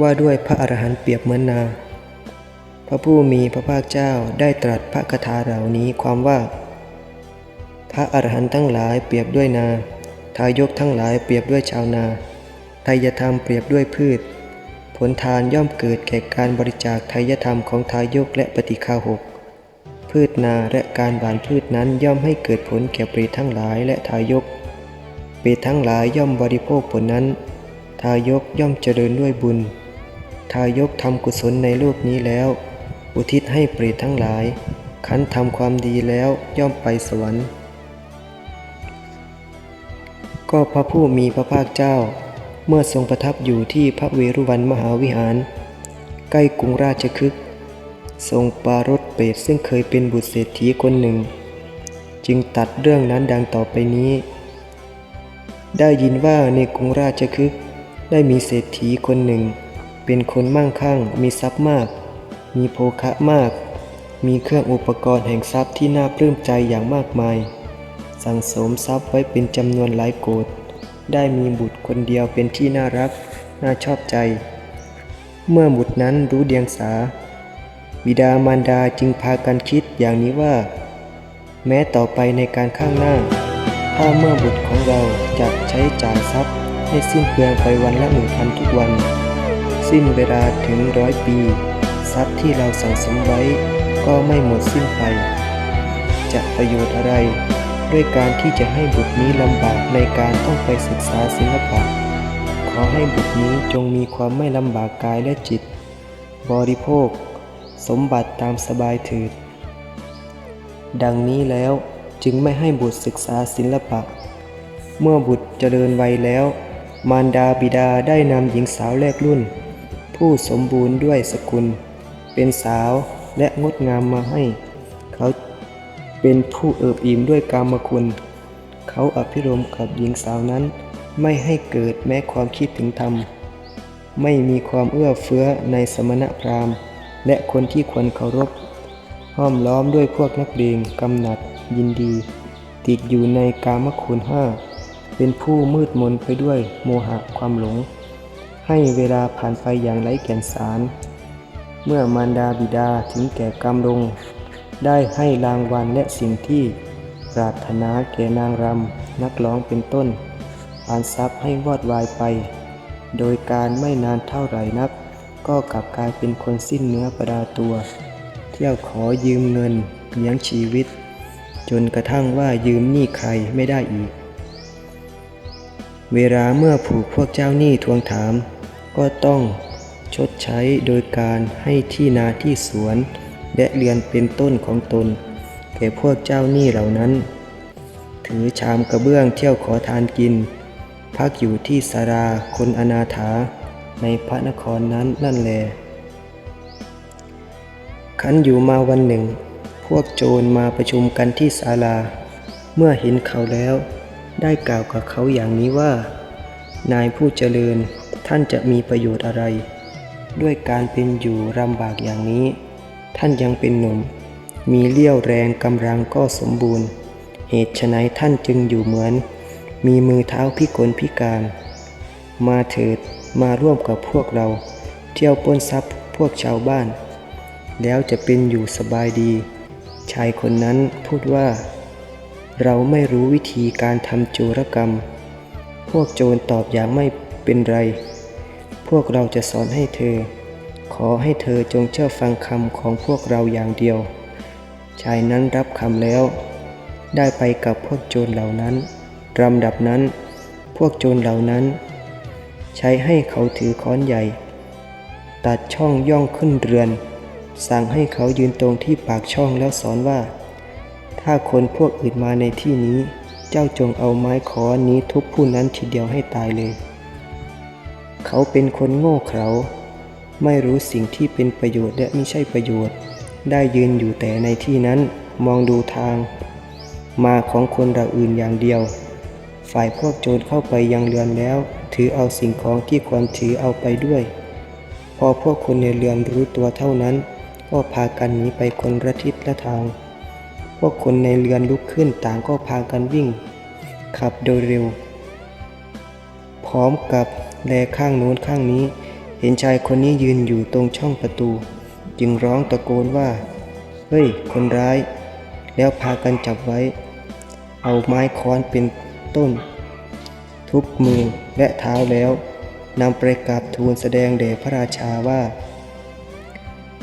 ว่าด้วยพระอรหันต์เปรียบเหมือนนา พระผู้มีพระภาคเจ้าได้ตรัสพระคาถาเหล่านี้ความว่า พระอรหันต์ทั้งหลายเปรียบด้วยนา ทายกทั้งหลายเปรียบด้วยชาวนาไทยธรรมเปรียบด้วยพืช ผลทานย่อมเกิดแก่การบริจาคไทยธรรมของทายกและปฏิฆาหกพืชนาและการหวานพืชนั้นย่อมให้เกิดผลแก่ปรตทั้งหลายและทายกปรตทั้งหลายย่อมบริโภคผลนั้น ทายกย่อมเจริญด้วยบุญ ทายกทำกุศลในโลกนี้แล้ว อุทิศให้เปรตทั้งหลาย ขันทำความดีแล้วย่อมไปสวรรค์ ก็พระผู้มีพระภาคเจ้า เมื่อทรงประทับอยู่ที่พระเวรุวันมหาวิหาร ใกล้กรุงราชคฤห์ทรงปรารถเปรตซึ่งเคยเป็นบุตรเศรษฐีคนหนึ่ง จึงตัดเรื่องนั้นดังต่อไปนี้ ได้ยินว่าในกรุงราชคฤห์ได้มีเศรษฐีคนหนึ่ง เป็นคนมั่งคั่ง มีทรัพย์มาก มีโภคะมาก มีเครื่องอุปกรณ์แห่งทรัพย์ที่น่าปลื้มใจอย่างมากมาย สั่งสมทรัพย์ไว้เป็นจำนวนหลายโกดได้มีบุตรคนเดียวเป็นที่น่ารัก น่าชอบใจ เมื่อบุตรนั้นรู้เดียงสา บิดามารดาจึงพากันคิดอย่างนี้ว่า แม้ต่อไปในการข้างหน้า ถ้าเมื่อบุตรของเราจะใช้จ่ายทรัพย์ให้สิ้นเปลืองไปวันละหนึ่งพันทุกวัน สิ้นเวลาถึงร้อยปี ทรัพย์ที่เราสั่งสมไว้ก็ไม่หมดสิ้นไป จะประโยชน์อะไร ด้วยการที่จะให้บุตรนี้ลำบากในการต้องไปศึกษาศิลปะ ขอให้บุตรนี้จงมีความไม่ลำบากกายและจิต บริโภค สมบัติตามสบายเถิดดังนี้แล้วจึงไม่ให้บุตรศึกษาศิลปะ เมื่อบุตรเจริญวัยแล้ว มารดาบิดาได้นำหญิงสาวแรกรุ่น ผู้สมบูรณ์ด้วยสกุล เป็นสาวและงดงามมาให้ เขาเป็นผู้เอิบอิ่มด้วยกามคุณ เขาอภิรมกับหญิงสาวนั้น ไม่ให้เกิดแม้ความคิดถึงธรรม ไม่มีความเอื้อเฟื้อในสมณพราหมณ์ และคนที่ควรเคารพห้อมล้อมด้วยพวกนักเลงกำหนัดยินดี ติดอยู่ในกามคุณห้าเป็นผู้มืดมนไปด้วยโมหะความหลง ให้เวลาผ่านไปอย่างไร้แก่นสาร เมื่อมารดาบิดาถึงแก่กรรมลง ได้ให้รางวัลและสิ่งที่ปรารถนาแก่นางรำนักร้องเป็นต้นผ่านทรัพย์ให้วอดวายไป โดยการไม่นานเท่าไหร่นัก ก็กลับกลายเป็นคนสิ้นเนื้อประดาตัว เที่ยวขอยืมเงินเลี้ยงชีวิต จนกระทั่งว่ายืมหนี้ใครไม่ได้อีก เวลาเมื่อผูกพวกเจ้าหนี้ทวงถาม ก็ต้องชดใช้โดยการให้ที่นาที่สวน และเรือนเป็นต้นของตน แก่พวกเจ้าหนี้เหล่านั้น ถือชามกระเบื้องเที่ยวขอทานกิน พักอยู่ที่สาราคนอนาถาในพระนครนั้นนั่นแลขันอยู่มาวันหนึ่ง พวกโจรมาประชุมกันที่ศาลา เมื่อเห็นเขาแล้ว ได้กล่าวกับเขาอย่างนี้ว่า นายผู้เจริญ ท่านจะมีประโยชน์อะไร ด้วยการเป็นอยู่ลำบากอย่างนี้ ท่านยังเป็นหนุ่ม มีเลี้ยวแรงกำลังก็สมบูรณ์ เหตุไฉนท่านจึงอยู่เหมือน มีมือเท้าพิกลพิการ มาเถิดมาร่วมกับพวกเรา เที่ยวป้นทรัพย์พวกชาวบ้าน แล้วจะเป็นอยู่สบายดี ชายคนนั้นพูดว่า เราไม่รู้วิธีการทำโจรกรรม พวกโจรตอบอย่างไม่ เป็นไร พวกเราจะสอนให้เธอ ขอให้เธอจงเชื่อฟังคำของพวกเราอย่างเดียว ชายนั้นรับคำแล้ว ได้ไปกับพวกโจรเหล่านั้นลำดับนั้น พวกโจรเหล่านั้น ใช้ให้เขาถือค้อนใหญ่ ตัดช่องย่องขึ้นเรือน สั่งให้เขายืนตรงที่ปากช่องแล้วสอนว่า ถ้าคนพวกอื่นมาในที่นี้ เจ้าจงเอาไม้ค้อนนี้ทุบผู้นั้นทีเดียวให้ตายเลย เขาเป็นคนโง่เขลาไม่รู้สิ่งที่เป็นประโยชน์และไม่ใช่ประโยชน์ ได้ยืนอยู่แต่ในที่นั้นมองดูทาง มาของคนเราอื่นอย่างเดียว ฝ่ายพวกโจรเข้าไปยังเรือนแล้ว ถือเอาสิ่งของที่ควรถือเอาไปด้วย พอพวกคนในเรือนรู้ตัวเท่านั้น ก็พากันหนีไปคนละทิศละทาง พวกคนในเรือนลุกขึ้นต่างก็พากันวิ่ง ขับโดยเร็ว ร้อมกับแลข้างโน้นข้างนี้ เห็นชายคนนี้ยืนอยู่ตรงช่องประตู จึงร้องตะโกนว่า เฮ้ย คนร้าย แล้วพากันจับไว้ เอาไม้ค้อนเป็นต้น ทุบมือและเท้าแล้วนำไปกราบทูลแสดงแด่พระราชาว่า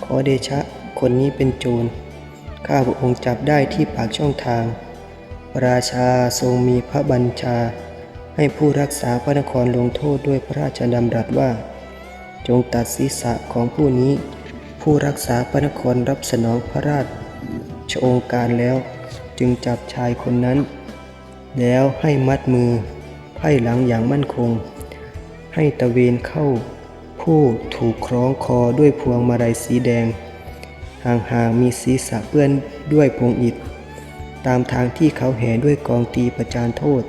ขอเดชะคนนี้เป็นโจร ข้าพระองค์จับได้ที่ปากช่องทางพระราชาทรงมีพระบัญชา ให้ผู้รักษาพระนครลงโทษด้วยพระราชดำรัสว่า จงตัดศีรษะของผู้นี้ ผู้รักษาพระนครรับสนองพระราชโองการแล้วจึงจับชายคนนั้น แล้วให้มัดมือไพ่หลังอย่างมั่นคง ให้ตะเวนเข้า ผู้ถูกคล้องคอด้วยพวงมาลัยสีแดง ห่างๆมีศีรษะเปื้อนด้วยพวงอิฐ ตามทางที่เขาแห่ด้วยกองตีประจานโทษ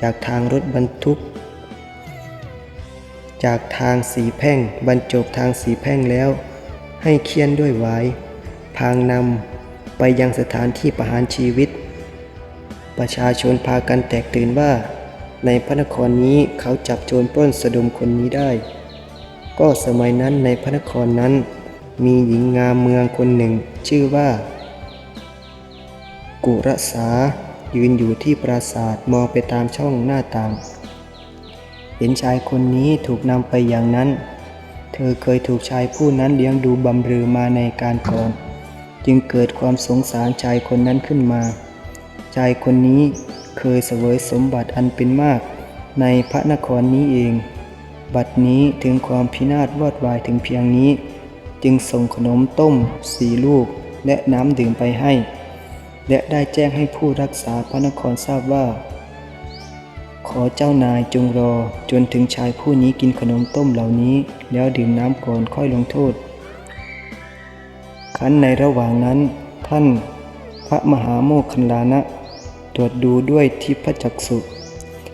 จากทางรถบรรทุก จากทางสีแพ่งบรรจบทางสีแพ่งแล้ว ให้เคียนด้วยหวายพางนำไปยังสถานที่ประหารชีวิต ประชาชนพากันแตกตื่นว่า ในพระนครนี้เขาจับโจรปล้นสะดมคนนี้ได้ ก็สมัยนั้นในพระนครนั้น มีหญิงงามเมืองคนหนึ่งชื่อว่า กุรสา ยืนอยู่ที่ปราสาทมองไปตามช่องหน้าต่าง เห็นชายคนนี้ถูกนำไปอย่างนั้น เธอเคยถูกชายผู้นั้นเลี้ยงดูบำเรอมาในการก่อน จึงเกิดความสงสารชายคนนั้นขึ้นมา ชายคนนี้เคยเสวยสมบัติอันเป็นมาก ในพระนครนี้เอง บัดนี้ถึงความพินาศวอดวายถึงเพียงนี้ จึงส่งขนมต้มสีลูกและน้ำดื่มไปให้ และได้แจ้งให้ผู้รักษาพระนครทราบว่า ขอเจ้านายจงรอจนถึงชายผู้นี้กินขนมต้มเหล่านี้ แล้วดื่มน้ำก่อนค่อยลงโทษคันในระหว่างนั้น ท่านพระมหาโมคคัลลานะ ตรวจดูด้วยทิพจักษุ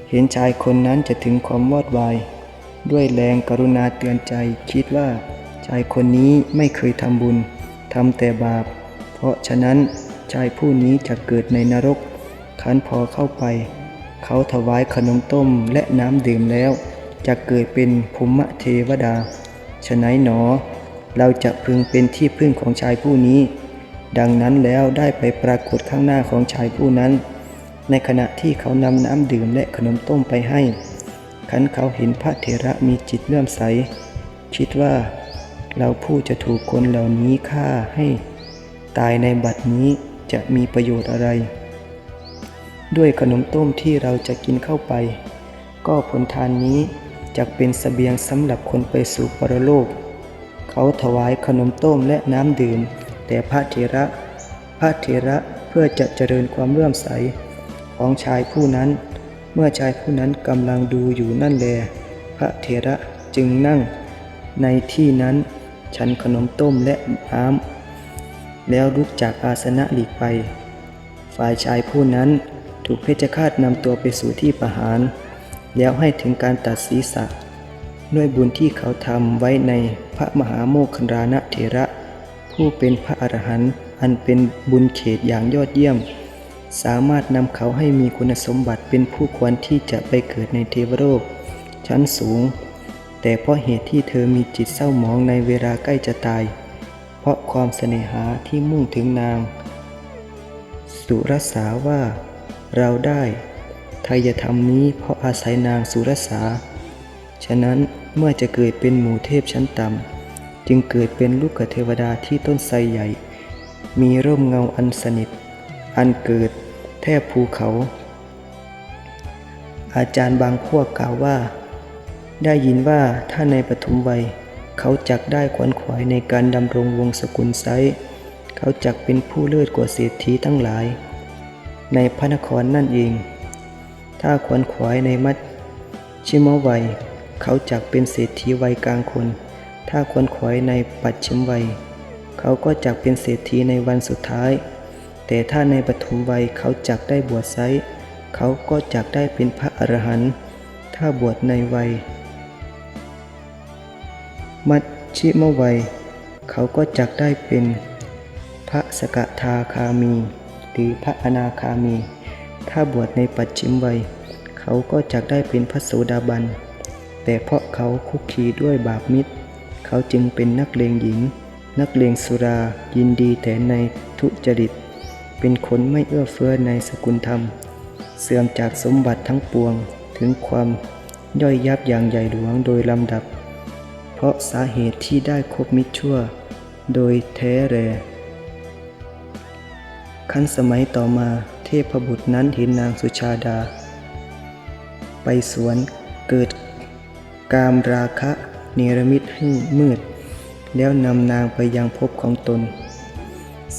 เห็นชายคนนั้นจะถึงความวอดวายด้วยแรงกรุณาเตือนใจคิดว่า ชายคนนี้ไม่เคยทำบุญทำแต่บาป เพราะฉะนั้น ชายผู้นี้จะเกิดในนรกคันพอเข้าไป เขาถวายขนมต้มและน้ำดื่มแล้ว จะเกิดเป็นภูมิเทวดาฉะนั้นหนอ เราจะพึงเป็นที่พึ่งของชายผู้นี้ ดังนั้นแล้วได้ไปปรากฏข้างหน้าของชายผู้นั้น ในขณะที่เขานำน้ำดื่มและขนมต้มไปให้ขันเขาเห็นพระเถระมีจิตเลื่อมใส คิดว่าเราผู้จะถูกคนเหล่านี้ฆ่าให้ ตายในบัดนี้ จะมีประโยชน์อะไร ด้วยขนมต้มที่เราจะกินเข้าไป ก็ผลทานนี้จะเป็นสเสบียงสำหรับคนไปสู่ปรโลก เขาถวายขนมต้มและน้ำดื่มแต่พระเถระ พระเถระเพื่อจะเจริญความเลื่อมใสของชายผู้นั้น เมื่อชายผู้นั้นกำลังดูอยู่นั่นแล พระเถระจึงนั่งในที่นั้น ฉันขนมต้มและน้ำ แล้วลุกจากอาสนะหลีกไป ฝ่ายชายผู้นั้นถูกเพชฌฆาตนำตัวไปสู่ที่ประหาร แล้วให้ถึงการตัดศีรษะ ด้วยบุญที่เขาทำไว้ในพระมหาโมคคันรานะเถระ ผู้เป็นพระอรหันต์อันเป็นบุญเขตอย่างยอดเยี่ยม สามารถนำเขาให้มีคุณสมบัติเป็นผู้ควรที่จะไปเกิดในเทวโลกชั้นสูง แต่เพราะเหตุที่เธอมีจิตเศร้าหมองในเวลาใกล้จะตาย เพราะความเสน่หาที่มุ่งถึงนาง สุรสาว่า เราได้ไทยธรรมนี้เพราะอาศัยนางสุรสา ฉะนั้นเมื่อจะเกิดเป็นหมู่เทพชั้นต่ำจึงเกิดเป็นลูกเทวดาที่ต้นไทรใหญ่ มีร่มเงาอันสนิท อันเกิดแทบภูเขา อาจารย์บางพวกกล่าวว่า ได้ยินว่าถ้าในปฐมวัย เขาจักได้ขวนขวายในการดำรงวงศกุลไซเขาจักเป็นผู้เลิศกว่าเศรษฐีทั้งหลาย ในพระนครนั่นเอง ถ้าขวนขวายในมัดชิมวัย เขาจักเป็นเศรษฐีวัยกลางคน ถ้าขวนขวายในปัจฉิมวัย เขาก็จักเป็นเศรษฐีในวันสุดท้าย แต่ถ้าในปฐมวัยเขาจักได้บวชไซเขาก็จักได้เป็นพระอรหันต์ถ้าบวชในวัย มัชชิมวัย เขาก็จักได้เป็นพระสกทาคามี หรือพระอนาคามี ถ้าบวชในปัจฉิมวัย เขาก็จักได้เป็นพระโสดาบัน แต่เพราะเขาคุกคีด้วยบาปมิตร เขาจึงเป็นนักเลงหญิง นักเลงสุรายินดีแต่ในทุจริต เป็นคนไม่เอื้อเฟื้อในสกุลธรรม เสื่อมจากสมบัติทั้งปวงถึงความย่อยยับอย่างใหญ่หลวงโดยลำดับ เพราะสาเหตุที่ได้คบมิตรชั่ว โดยแท้แรขั้นสมัยต่อมาเทพบุตรนั้นเห็นนางสุชาดา ไปสวนเกิดกามราคะเนรมิตให้มืด แล้วนำนางไปยังภพของตน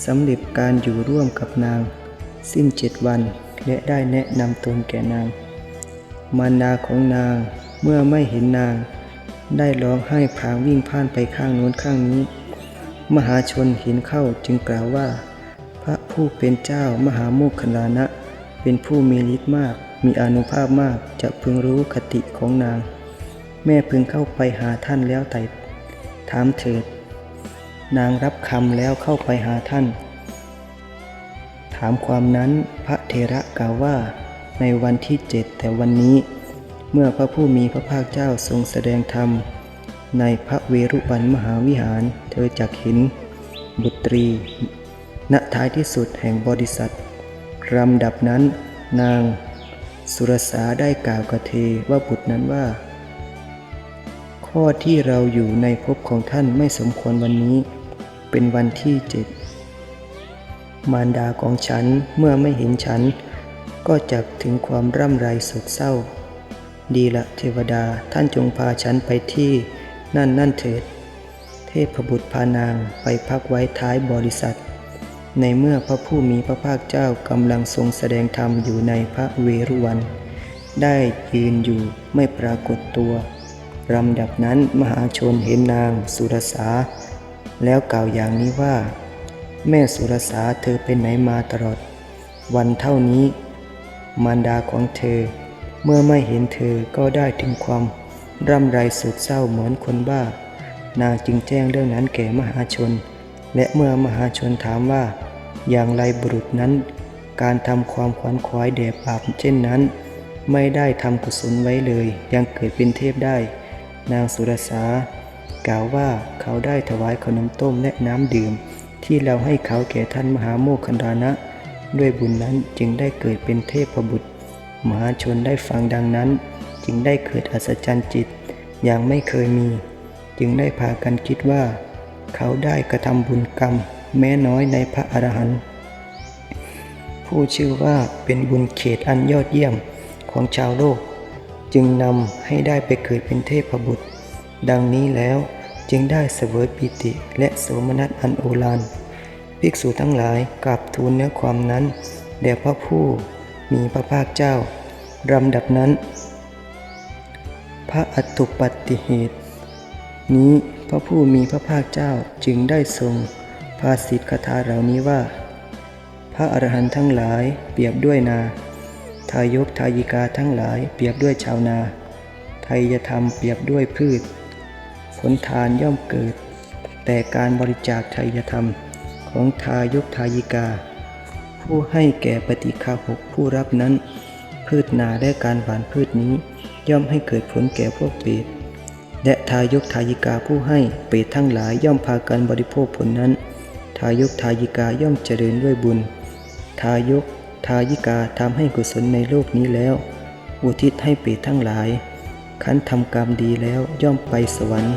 สำเร็จการอยู่ร่วมกับนาง สิ้นเจ็ดวันและได้แนะนำตนแก่นาง มารดาของนางเมื่อไม่เห็นนาง ได้ร้องไห้พางวิ่งพ่านไปข้างโน้นข้างนี้ มหาชนเห็นเข้าจึงกล่าวว่า พระผู้เป็นเจ้ามหาโมคคลานะ เป็นผู้มีฤทธิ์มาก มีอนุภาพมากจะพึงรู้คติของนาง แม่พึงเข้าไปหาท่านแล้วไต่ถามเถิด นางรับคำแล้วเข้าไปหาท่าน ถามความนั้นพระเทระกล่าวว่าในวันที่เจ็ดแต่วันนี้ เมื่อพระผู้มีพระภาคเจ้าทรงแสดงธรรม ในพระเวรุวันมหาวิหาร เธอจักเห็น บุตรี ณท้ายที่สุดแห่งบริษัทลำดับนั้น นาง สุรสาได้กล่าวกับเทว่าบุตรนั้นว่า ข้อที่เราอยู่ในภพของท่านไม่สมควรวันนี้ เป็นวันที่เจ็ดมารดาของฉันเมื่อไม่เห็นฉัน ก็จักถึงความร่ำไรโศกเศร้า ดีละเทวดาท่านจงพาฉันไปที่นั่นนั่นเถิด เทพบุตรพานางไปพักไว้ท้ายบริษัท ในเมื่อพระผู้มีพระภาคเจ้ากำลังทรงแสดงธรรมอยู่ในพระเวรุวัน ได้ยืนอยู่ไม่ปรากฏตัวลำดับนั้นมหาชนเห็นนางสุรสา แล้วกล่าวอย่างนี้ว่า แม่สุรสาเธอเป็นไหนมาตลอด วันเท่านี้ มารดาของเธอ เมื่อไม่เห็นเธอก็ได้ถึงความร่ำไรสุดเศร้าเหมือนคนบ้า นางจึงแจ้งเรื่องนั้นแก่มหาชน และเมื่อมหาชนถามว่า อย่างไรบุรุษนั้น การทำความขวัญขวายแด่บาปเช่นนั้น ไม่ได้ทำกุศลไว้เลย ยังเกิดเป็นเทพได้ นางสุรสากล่าวว่าเขาได้ถวายขนมต้มและน้ำดื่ม ที่เราให้เขาแก่ท่านมหาโมคคันดานะ ด้วยบุญนั้นจึงได้เกิดเป็นเทพบุตร มหาชนได้ฟังดังนั้น จึงได้เกิดอัศจรรย์จิตอย่างไม่เคยมี จึงได้พากันคิดว่า เขาได้กระทำบุญกรรม แม้น้อยในพระอรหันต์ผู้ชื่อว่าเป็นบุญเขตอันยอดเยี่ยมของชาวโลก จึงนำให้ได้ไปเกิดเป็นเทพบุตร ดังนี้แล้วจึงได้เสวยปิติและโสมนัสอันโอฬารภิกษุทั้งหลายกราบทูลเนื้อความนั้นแด่พระผู้ มีพระภาคเจ้าลำดับนั้น พระอัตตุปัติเหตุ นี้พระผู้มีพระภาคเจ้าจึงได้ทรงภาสิทธคาถาเหล่านี้ว่า พระอรหันต์ทั้งหลายเปรียบด้วยนา ทายกทายิกาทั้งหลายเปรียบด้วยชาวนา ไทยธรรมเปรียบด้วยพืช ผลทานย่อมเกิด แต่การบริจาคไทยธรรมของทายกทายิกา ผู้ให้แก่ปฏิคาหกผู้รับนั้น พืชนาและการหวานพืชนี้ ย่อมให้เกิดผลแก่พวกเปรตและทายกทายิกาผู้ให้เปรตทั้งหลายย่อมพากันบริโภคผลนั้น ทายกทายิกาย่อมเจริญด้วยบุญ ทายกทายิกาทำให้กุศลในโลกนี้แล้ว อุทิศให้เปรตทั้งหลายคันทำกรรมดีแล้วย่อมไปสวรรค์